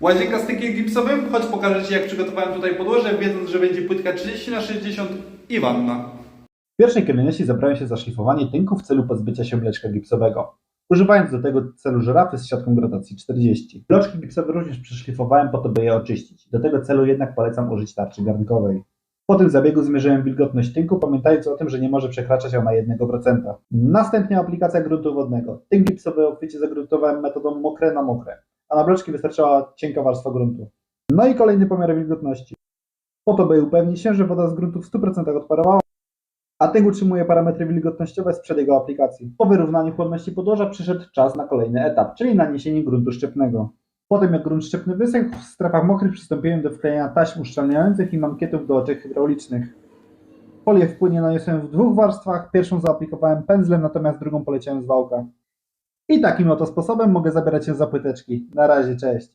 Łazienka z tykiem gipsowym? Choć pokażę Ci, jak przygotowałem tutaj podłoże, wiedząc, że będzie płytka 30 na 60 i wanna. W pierwszej kolejności zabrałem się za szlifowanie tynku w celu pozbycia się mleczka gipsowego. Używając do tego celu żyrafy z siatką gradacji 40. Bloczki gipsowe również przeszlifowałem po to, by je oczyścić. Do tego celu jednak polecam użyć tarczy garnkowej. Po tym zabiegu zmierzyłem wilgotność tynku, pamiętając o tym, że nie może przekraczać ona 1%. Następnie aplikacja gruntu wodnego. Tynk gipsowy obficie zagruntowałem metodą mokre na mokre a na bloczki wystarczała cienka warstwa gruntu. No i kolejny pomiar wilgotności. Po to, by upewnić się, że woda z gruntu w 100% odparowała, a tynk utrzymuje parametry wilgotnościowe sprzed jego aplikacji. Po wyrównaniu chłodności podłoża przyszedł czas na kolejny etap, czyli naniesienie gruntu szczepnego. Po tym jak grunt szczepny wysechł, w strefach mokrych przystąpiłem do wklejenia taśm uszczelniających i mankietów do oczek hydraulicznych. Folię w płynie naniosłem w dwóch warstwach, pierwszą zaaplikowałem pędzlem, natomiast drugą poleciałem z wałka. I takim oto sposobem mogę zabierać się za płyteczki. Na razie, cześć.